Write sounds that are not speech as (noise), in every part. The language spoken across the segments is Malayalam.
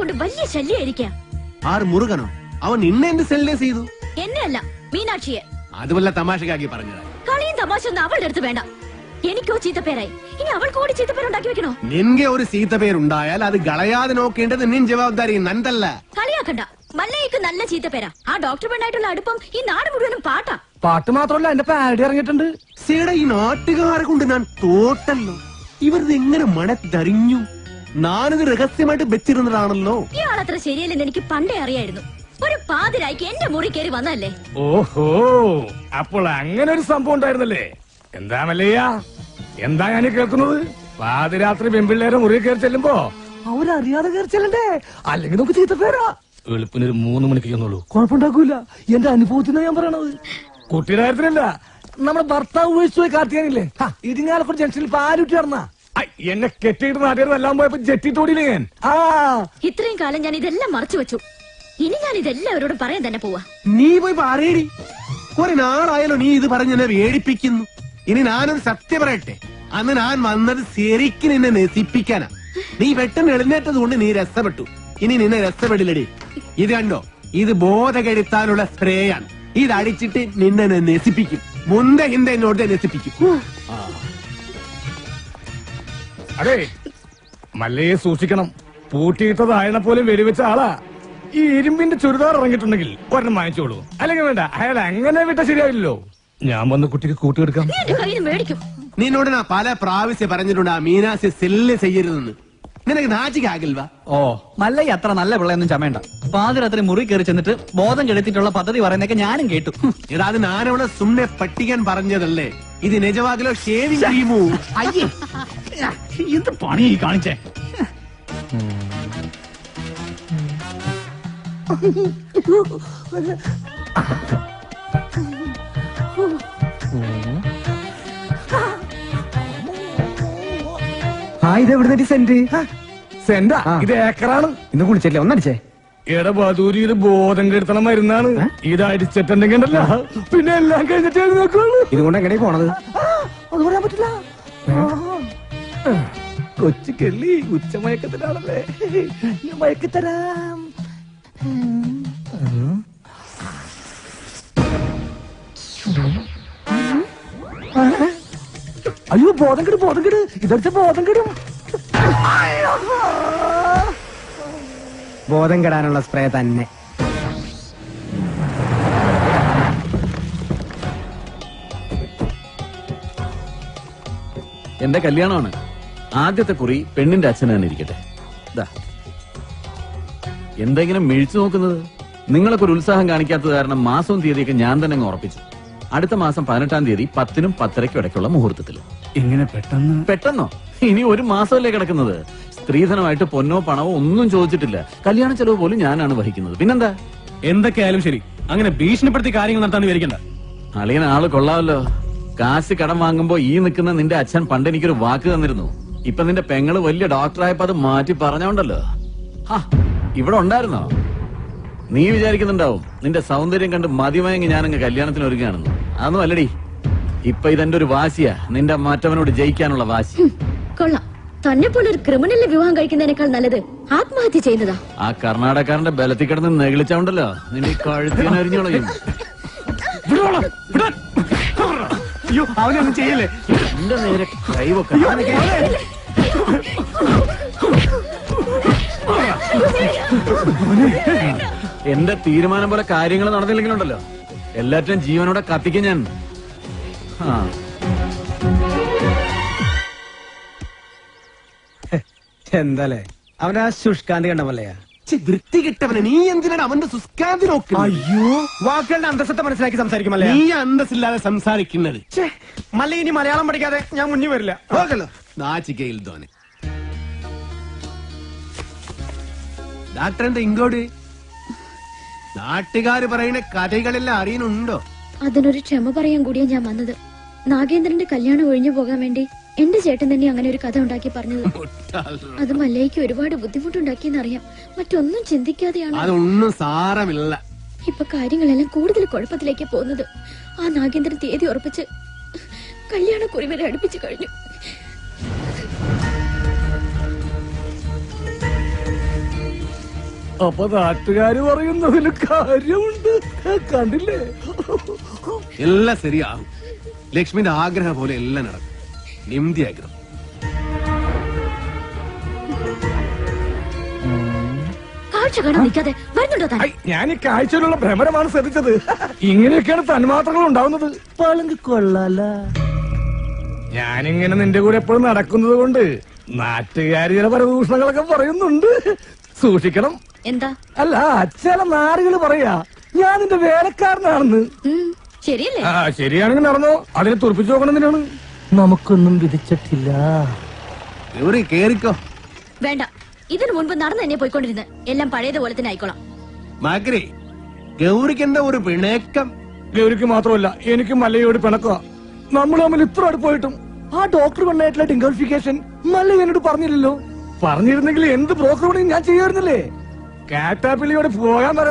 കൊണ്ട് വലിയ ശല്യായിരിക്കാം. ആർ മുറുകനോ അവൻ ഇന്ന എന്ത് സെല്ലേ ചെയ്തു? എന്നെ അല്ല മീനാക്ഷിയെ. അത് വല്ല തമാശക്കാക്കി പറഞ്ഞതാ. കളിയും തമാശ ഒന്നും അവളുടെ അടുത്ത് വേണ്ട. എനിക്കോ ചീത്തപ്പേരായി. ഇനി അവൾക്ക് കൂടി ചീത്തപ്പേരുണ്ടാക്കി വെക്കണോ? നിന്റെ ഒരു ചീത്തപ്പേരുണ്ടായാൽ അത് കളയാതെ നോക്കേണ്ടത് നിൻ ജവാബ്ദാരി നന്ദല്ല കളിയാക്കണ്ട. മല്ലയ്ക്ക് നല്ല ചീത്തപ്പേരാ. ആ ഡോക്ടർ പെണ്ണായിട്ടുള്ള അടുപ്പം ഈ നാട് മുഴുവനും പാട്ടാ. പാട്ട് മാത്രമല്ല എന്റെ പാരഡി ഇറങ്ങിയിട്ടുണ്ട്. സീട ഈ നാട്ടുകാരെ കൊണ്ട് ഞാൻ തോട്ടല്ലോ. ഇവരിത് എങ്ങനെ മണത്തറിഞ്ഞു ഞാനിത് രഹസ്യമായിട്ട് വെച്ചിരുന്നതാണല്ലോ. ഇയാളത്ര ശരിയല്ലെന്ന് എനിക്ക് പണ്ടേ അറിയായിരുന്നു. ഒരു പാതിരായിക്ക് എന്റെ മുറി കയറി വന്നല്ലേ ഓഹോ അപ്പോൾ അങ്ങനെ ഒരു സംഭവം ഉണ്ടായിരുന്നല്ലേ? എന്താ മല്ലയ്യ? എന്താ ഞാൻ കേൾക്കുന്നത്? പാതിരാത്രി പെമ്പിള്ളേരെ മുറി കയറി ചെല്ലുമ്പോ അവരറിയാതെ കയറി ചെല്ലണ്ടേ? അല്ലെങ്കിൽ നമുക്ക് ചീത്ത പേരാ. എളുപ്പിനൊരു മൂന്ന് മണിക്ക് ചെന്നുള്ളൂ കുഴപ്പമുണ്ടാക്കൂല. എന്റെ അനുഭവത്തിനാ ഞാൻ പറയണത്. കുട്ടിയുടെ കാര്യത്തിലല്ല. നമ്മുടെ ഭർത്താവ് ഉപയോഗിച്ചു പോയി കാർത്തികാനില്ലേ ഇരിങ്ങാലക്കുട ജംഗ്ഷനിൽ പാലുറ്റി നടന്ന. എന്നെ കെട്ടിയിട്ട് നാട്ടുകാർ എല്ലാം പോയപ്പോ ജെറ്റി തോടിയില്ലേ ഞാൻ? ആ. ഇത്രയും കാലം ഞാൻ ഇതെല്ലാം മറച്ചു വെച്ചു. ഇനി ഞാൻ ഇതെല്ലാവരോടും പറയാൻ തന്നെ പോവാ. നീ പോയി പറയടി. കുറെ നാളായാലോ നീ ഇത് പറഞ്ഞ് എന്നെ വേടിപ്പിക്കുന്നു. ഇനി ഞാനൊരു സത്യം പറയട്ടെ. അന്ന് ഞാൻ വന്നത് ശരിക്കും നിന്നെ നശിപ്പിക്കാനാ. നീ പെട്ടെന്ന് എഴുന്നേറ്റത് കൊണ്ട് നീ രസപ്പെട്ടു ഇനി നിന്നെ രസപ്പെടില്ലടി ഇത് കണ്ടോ? ഇത് ബോധകെടുത്താനുള്ള സ്പ്രേയാണ്. ഇത് അടിച്ചിട്ട് നിന്നെ ഞാൻ നശിപ്പിക്കും. മുന്ത ഹിന്ദ എന്നോട് നശിപ്പിക്കും. ആ. അതെ മല്ലയെ സൂക്ഷിക്കണം. പൂട്ടിയിട്ടത് അയണ പോലും വെടിവെച്ച ആളാ. ഈ ഇരുമ്പിന്റെ ചുരിദാർ ഇറങ്ങിയിട്ടുണ്ടെങ്കിൽ ഒരെണ്ണം വാങ്ങിച്ചോളൂ. അല്ലെങ്കിൽ വേണ്ട അയാൾ അങ്ങനെ വിട്ട ശരിയാവില്ലല്ലോ. ഞാൻ വന്ന് കുട്ടിക്ക് കൂട്ടിയെടുക്കാം നിന്നോട് ഞാൻ പല പ്രാവശ്യം പറഞ്ഞിട്ടുണ്ട് ആ മീനാസി സെല്ല് ചെയ്യരുതെന്ന്. നിനക്ക് നാച്ചിക്കാകില്ല ഓ മല്ലയ്യ അത്ര നല്ല പിള്ളയൊന്നും ചമയണ്ട. പാതിരാത്രി മുറി കയറി ചെന്നിട്ട് ബോധം കെടുത്തിട്ടുള്ള പദ്ധതി പറയുന്നൊക്കെ ഞാനും കേട്ടു. എടാ അത് ഞാനവിടെ സുമ്നെ പട്ടിക്കാൻ പറഞ്ഞതല്ലേ. ഇത് നിജവാകിലോ ഷേവിംഗ് ക്രീമോ അയ്യേ എന്ത് പണി കാണിച്ചേ? ആ ഇത് എവിടെ സെന്റ് സെന്റാ ഇത് ഏക്കറാണ്. ഇന്ന് കുളിച്ചല്ലേ? ഒന്നടിച്ചേ. എടബാദൂരിയിൽ ബോധം കെടുത്തണ മരുന്നാണ്. ഇത് അടിച്ചിട്ടുണ്ടെങ്കിൽ ഉണ്ടല്ലോ, പിന്നെ എല്ലാം കഴിഞ്ഞിട്ട് ഇതുകൊണ്ട് എങ്ങനെ പോണത്? അത് പറയാൻ പറ്റില്ല. കൊച്ചു കെള്ളി ഉച്ചമയക്കത്തിലാണല്ലേ ഞാൻ മയക്കത്തരാം അയ്യോ ബോധം കെടും ബോധം കെട് ഇതടിച്ച ബോധം കെടും ബോധം കെടാനുള്ള സ്പ്രേ തന്നെ. എന്റെ കല്യാണമാണ്. ആദ്യത്തെ കുറി പെണ്ണിന്റെ അച്ഛൻ തന്നെ ഇരിക്കട്ടെ. ദാ. എന്തെങ്കിലും മിഴിച്ചു നോക്കുന്നത്? നിങ്ങളൊക്കെ ഒരു ഉത്സാഹം കാണിക്കാത്തത് കാരണം മാസവും തീയതിയൊക്കെ ഞാൻ തന്നെ അങ്ങ് ഉറപ്പിച്ചു. അടുത്ത മാസം പതിനെട്ടാം തീയതി പത്തിനും പത്തരയ്ക്കും ഇടയ്ക്കുള്ള മുഹൂർത്തത്തിൽ. ഇങ്ങനെ പെട്ടെന്ന്? പെട്ടെന്നോ? ഇനി ഒരു മാസമല്ലേ കിടക്കുന്നത്. സ്ത്രീധനമായിട്ട് പൊന്നോ പണമോ ഒന്നും ചോദിച്ചിട്ടില്ല. കല്യാണ ചെലവ് പോലും ഞാനാണ് വഹിക്കുന്നത്. പിന്നെന്താ? എന്തൊക്കെയായാലും ശരി. അങ്ങനെ ഭീഷണിപ്പെടുത്തി കാര്യങ്ങൾ നടത്താൻ വിചാരിക്കണ്ട. അളിയൻ ആൾ കൊള്ളാമല്ലോ. കാശ് കടം വാങ്ങുമ്പോ ഈ നിൽക്കുന്ന നിന്റെ അച്ഛൻ പണ്ട് എനിക്കൊരു വാക്ക് തന്നിരുന്നു. ഇപ്പൊ നിന്റെ പെങ്ങൾ വലിയ ഡോക്ടറായപ്പോ അത് മാറ്റി പറഞ്ഞോണ്ടല്ലോ. ഇവിടെ ഉണ്ടായിരുന്നോ? നീ വിചാരിക്കുന്നുണ്ടാവും നിന്റെ സൗന്ദര്യം കണ്ട് മതിമയങ്ങി ഞാനങ്ങ് കല്യാണത്തിന് ഒരുങ്ങാണെന്ന് അതൊന്നും അല്ലടി. ഇപ്പൊ ഇതെന്റെ ഒരു വാശിയാ. നിന്റെ മാറ്റവനോട് ജയിക്കാനുള്ള വാശി. കൊള്ളാം. തന്നെ പോലെ ഒരു ക്രിമിനലിനെ വിവാഹം കഴിക്കുന്നതിനേക്കാൾ നല്ലത് ആത്മഹത്യ ചെയ്യുന്നതാ. ആ കർണാടകക്കാരന്റെ ബലത്തിൽ കിടന്ന് നെകിളിച്ചോണ്ടല്ലോ നിന്റെ കഴുത്തിന് അരിഞ്ഞോളയും (laughs) അയ്യോ അവനൊന്നും ചെയ്യല്ലേ? എന്റെ നേരെ കൈവൊക്കെ എന്റെ തീരുമാനം പോലെ കാര്യങ്ങൾ നടന്നില്ലെങ്കിലുണ്ടല്ലോ. എല്ലാറ്റിനും ജീവനോടെ കത്തിക്കും ഞാൻ. ആ. എന്താലേ അവനാ ശുഷ്കാന്തി കണ്ടമല്ലയാ. പച്ച വൃത്തി കിട്ടവന് നീ എന്തിനാണ് അവന്റെ സുസ്കാന്തി നോക്കുന്നത്? അയ്യോ. വാക്കുകളുടെ അന്തസ്സത്തെ മനസ്സിലാക്കി സംസാരിക്കുമല്ലേ നീ അന്തസ്സില്ലാതെ സംസാരിക്കുന്നത്. മല്ല ഇനി മലയാളം പഠിക്കാതെ ഞാൻ മുന്നിൽ വരില്ല. ഓക്കല്ലോ ഡാക്ടർ എന്താ ഇങ്ങോട്ട്? നാട്ടുകാര് പറയുന്ന കഥകളെല്ലാം അറിയുന്നുണ്ടോ? അതിനൊരു ക്ഷമ പറയാൻ കൂടിയാ ഞാൻ വന്നത്. നാഗേന്ദ്രന്റെ കല്യാണം ഒഴിഞ്ഞു പോകാൻ വേണ്ടി എന്റെ ചേട്ടൻ തന്നെ അങ്ങനെ ഒരു കഥ ഉണ്ടാക്കി പറഞ്ഞത്. അത് മല്ലയ്ക്ക് ഒരുപാട് ബുദ്ധിമുട്ടുണ്ടാക്കിയെന്നറിയാം. മറ്റൊന്നും ചിന്തിക്കാതെയാണ് അതൊന്നും സാരമില്ല. ഇപ്പൊ കാര്യങ്ങളെല്ലാം കൂടുതൽ കുഴപ്പത്തിലേക്ക് പോകുന്നത്. ആ നാഗേന്ദ്രൻ തീയതി ഉറപ്പിച്ച് കല്യാണ വരെ അടുപ്പിച്ചു കഴിഞ്ഞു. അപ്പൊ നാട്ടുകാര് പറയുന്നതിന് കാര്യമുണ്ട്. കണ്ടില്ലേ? എല്ലാം ശരിയാകും. ലക്ഷ്മിന്റെ ആഗ്രഹം പോലെ എല്ലാം നടക്കും. നിംതി ആഗ്രഹം കാഴ്ച കാണാൻ നിൽക്കാതെ വരുന്നുണ്ടോ താൻ? ഞാൻ ഈ കാഴ്ചയിലുള്ള ഭ്രമരമാണ് ശ്രദ്ധിച്ചത്. ഇങ്ങനെയൊക്കെയാണ് തന്മാത്രകൾ ഉണ്ടാവുന്നത്. പളുങ്ക് കൊള്ളാല. ഞാനിങ്ങനെ നിന്റെ കൂടെ എപ്പോഴും നടക്കുന്നത് കൊണ്ട് നാട്ടുകാരി ചില പരദൂഷണങ്ങളൊക്കെ പറയുന്നുണ്ട്. സൂക്ഷിക്കണം. എന്താ? അല്ല ചില നാടുകൾ പറയാ ഞാൻ നിന്റെ വേലക്കാരനാണെന്ന്. ശരിയല്ലേ? ആ ശരിയാണെങ്കിൽ നടന്നോ അതിനെ തുറപ്പിച്ചു നോക്കണം എന്തിനാണ്? നമുക്കൊന്നും വിധിച്ചിട്ടില്ല. ഗൗരി കേറിക്കോ? വേണ്ട. ഇതിനു മുൻപ് നടന്നു തന്നെ പോയിക്കൊണ്ടിരുന്ന്. എല്ലാം പഴയതുപോലെ തന്നെ ആയിക്കോളാം. മാക്രി ഗൗരിക്ക് എന്താ ഒരു പിണക്കം? ഗൗരിക്ക് മാത്രമല്ല എനിക്ക് മല്ലയോട് പിണക്കുക നമ്മൾ തമ്മിൽ ഇത്ര അടുപ്പായിട്ടും ആ ഡോക്ടർ കൊണ്ടായിട്ടുള്ള ഡിംഗോഫിക്കേഷൻ മല്ല എന്നോട് പറഞ്ഞില്ലല്ലോ. പറഞ്ഞിരുന്നെങ്കിൽ എന്ത് ബ്രോക്കർ പണിയും ഞാൻ ചെയ്യുമായിരുന്നില്ലേ? കാറ്റാപ്പിള്ളിയോട് പോകാൻ പറ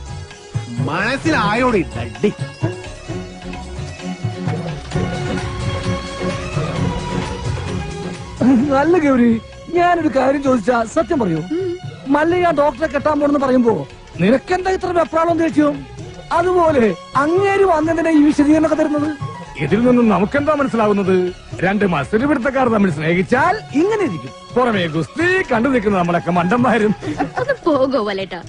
മനസ്സിലായോടി. തട്ടി നല്ല ഗൗരി ഞാനൊരു കാര്യം ചോദിച്ചാ സത്യം പറയൂ. മല്ലയ്യ ഡോക്ടറെ കെട്ടാൻ പോണെന്ന് പറയുമ്പോ നിനക്കെന്താ ഇത്ര വെപ്രാളം തേച്ചു അതുപോലെ അങ്ങേര് വന്നതിനെ ഈ വിശദീകരണമൊക്കെ തരുന്നത്? ഇതിൽ നിന്നും നമുക്കെന്താ മനസ്സിലാവുന്നത്? രണ്ട് മത്സര പിടുത്തക്കാർ തമ്മിൽ സ്നേഹിച്ചാൽ ഇങ്ങനെ ഇരിക്കും. പുറമേ ഗുസ്തി കണ്ടു നിൽക്കുന്ന നമ്മളൊക്കെ മണ്ടന്മാരും. ഒന്ന് പോകോ വലേട്ടാ.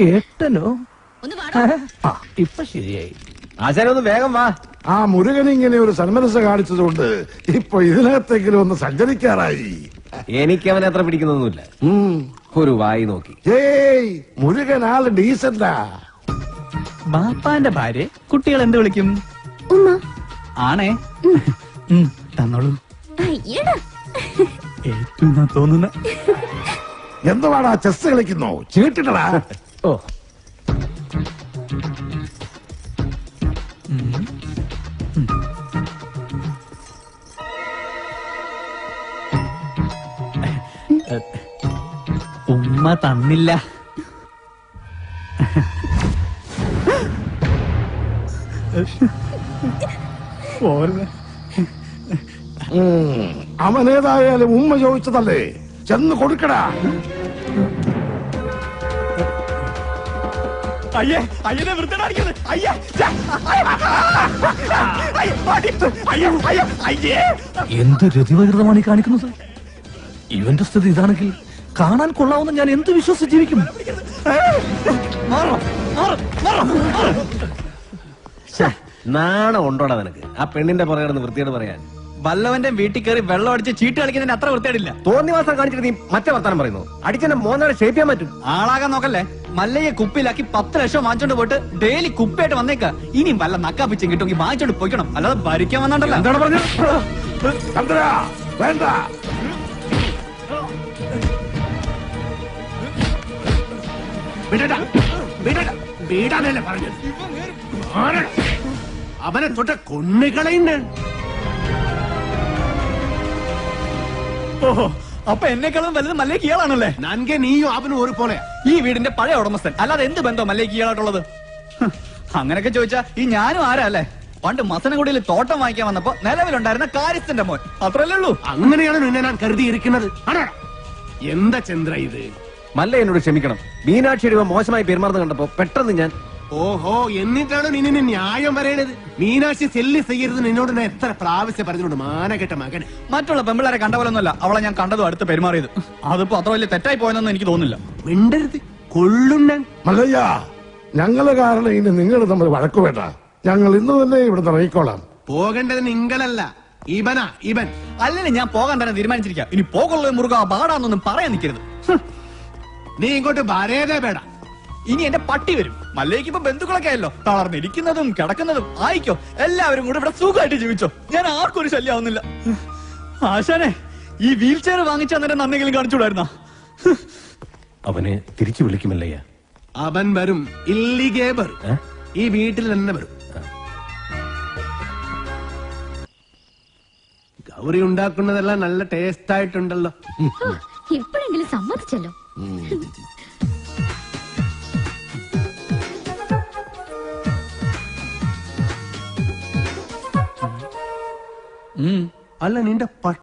ഏട്ടനോ? ഇപ്പൊ ശരിയായി. ആശാനൊന്ന് വേഗം വാ. ആ മുരുകൻ ഇങ്ങനെ ഒരു സന്മനസ് കാണിച്ചതുകൊണ്ട് ഇപ്പൊ ഇതിനകത്തെങ്കിലും ഒന്ന് സഞ്ചരിക്കാറായി. എനിക്ക് അവനെ അത്ര പിടിക്കുന്നൊന്നുമില്ല. ഒരു വായി നോക്കി. ഏയ് മുരുകൻ ആൾ ഡീസന്റാ. ബാപ്പാന്റെ ഭാര്യ കുട്ടികൾ എന്ത് വിളിക്കും? ഉമ്മ. ആണേ? തന്നോളൂ. ഏറ്റവും തോന്നുന്ന. എന്തുവാടാ ചെസ് കളിക്കുന്നോ? ചീട്ടിട്ടടാ. ഓ ഉമ്മ തന്നില്ല. അവനേതായാലും ഉമ്മ ചോദിച്ചതല്ലേ? ചെന്ന് കൊടുക്കടാ. അയ്യേ അയ്യനെ വൃത്തിടാടിക്കുന്നത് അയ്യ, അയ്യ, അയ്യ, അയ്യ, അയ്യേ. എന്ത് രതിവകൃതമാണ് ഈ കാണിക്കുന്നത്? ഇവന്റെ സ്ഥിതി ഇതാണെങ്കിൽ കാണാൻ കൊള്ളാവുന്ന ഞാൻ എന്ത് വിശ്വസിച്ച് ജീവിക്കും? നാണം ഉണ്ടോടാ നിനക്ക്? ആ പെണ്ണിന്റെ പുറകെ വൃത്തിയോട് പറയാൻ. വല്ലവന്റെ വീട്ടിൽ കയറി വെള്ളം അടിച്ച് ചീട്ട് കളിക്കുന്നതിന് അത്ര വൃത്തിയായിട്ടില്ല തോന്നിവാസം കാണിച്ചിട്ട് നീ മറ്റേ വർത്താനം പറയുന്നു. അടിച്ചെന്നെ മോന്നാളെ ഷേപ്പ് ചെയ്യാൻ പറ്റും. ആളാകാൻ നോക്കല്ലേ? മല്ലയെ കുപ്പിയിലാക്കി പത്ത് ലക്ഷം വാങ്ങിച്ചോണ്ട് പോയിട്ട് ഡെയിലി കുപ്പിയായിട്ട് വന്നേക്ക. ഇനി വല്ല നക്കാപ്പിച്ചും കിട്ടുമെങ്കിൽ വാങ്ങിച്ചോണ്ട് പോയിക്കണം. അല്ലാതെ ഭരിക്കാൻ വന്നോണ്ടല്ലോ. എന്താണ് പറഞ്ഞത്? വേണ്ട. വിടടാ വിടടാ വിടാനല്ലേ പറഞ്ഞത്? അവനെ തൊട്ട കൊന്നുകളയുന്ന ഓഹോ അപ്പൊ എന്നെക്കാളും വലുത് മല്ലേ ഇയാളാണല്ലേ? നൻകെ നീയും അവനും ഒരു പോലെ. ഈ വീടിന്റെ പഴയ ഉടമസ്ഥൻ. അല്ലാതെ എന്ത് ബന്ധം മല്ലേ ഇയാളായിട്ടുള്ളത്? അങ്ങനെയൊക്കെ ചോദിച്ചാ ഈ ഞാനും ആരാ അല്ലേ? പണ്ട് മസനഗുഡിയിൽ തോട്ടം വാങ്ങിക്കാൻ വന്നപ്പോ നിലവിലുണ്ടായിരുന്ന കാര്യത്തിന്റെ മോൻ. അത്രല്ലേ ഉള്ളൂ. അങ്ങനെയാണ് നിന്നെ ഞാൻ കരുതിയിരിക്കുന്നത്? എന്താ ചന്ദ്ര ഇത്? മല്ല എന്നോട് ക്ഷമിക്കണം. മീനാക്ഷി രൂപ മോശമായി പെരുമാറുന്ന കണ്ടപ്പോ പെട്ടെന്ന് ഞാൻ ഓഹോ എന്നിട്ടാണ് നിന നിന്നെ ന്യായം പറയണത്? മീനാക്ഷി സെല്ലി ചെയ്യരുത് നിന്നോട് ഞാൻ എത്ര പ്രാവശ്യം പറഞ്ഞിട്ടുണ്ട് മാനകെട്ട മകൻ. മറ്റുള്ള പെമ്പിളാരെ കണ്ട പോലൊന്നുമല്ല. അവളെ ഞാൻ കണ്ടതും അടുത്ത് പെരുമാറിയത്. അതിപ്പോ അത്ര വലിയ തെറ്റായി പോയെന്നൊന്നും എനിക്ക് തോന്നുന്നില്ല. മിണ്ടരുത്. കൊള്ളുണ്ണൻ മലയ്യ ഞങ്ങൾ കാരണം ഇനി നിങ്ങൾ തമ്മിൽ വഴക്കു വേണ്ട. ഞങ്ങൾ ഇന്ന് തന്നെ ഇവിടെ ഇറങ്ങിക്കോളാം. പോകേണ്ടത് നിങ്ങളല്ല. ഇവനാ ഇവൻ. അല്ലെ ഞാൻ പോകാൻ തന്നെ തീരുമാനിച്ചിരിക്കാം. ഇനി പോകുള്ള മുറുക പാടാന്നൊന്നും പറയാൻ നിൽക്കരുത്. നീ ഇങ്ങോട്ട് വരേതേ വേട ഇനി എന്റെ പട്ടി വരും. മല്ലേക്ക് ഇപ്പൊ ബന്ധുക്കളൊക്കെ ആയല്ലോ. തളർന്നിരിക്കുന്നതും കിടക്കുന്നതും ആയിക്കോ. എല്ലാവരും കൂടെ ഇവിടെ സുഖമായിട്ട് ജീവിച്ചോ. ഞാൻ ആർക്കും ഒരു ശല്യമാവുന്നില്ല ആശാനെ ഈ വീൽ ചെയർ വാങ്ങിച്ച അന്നേരം നന്നെങ്കിലും കാണിച്ചുകൂടായിരുന്ന? അവനെ തിരിച്ചു വിളിക്കുമല്ലയ്യ. അവൻ വരും. ഇല്ലിഗേബർ. ഈ വീട്ടിൽ തന്നെ വരും. ഗൗരി ഉണ്ടാക്കുന്നതെല്ലാം നല്ല ടേസ്റ്റ് ആയിട്ടുണ്ടല്ലോ. ഇപ്പോഴെങ്കിലും സമ്മതിച്ചല്ലോ. അല്ല നിന്റെ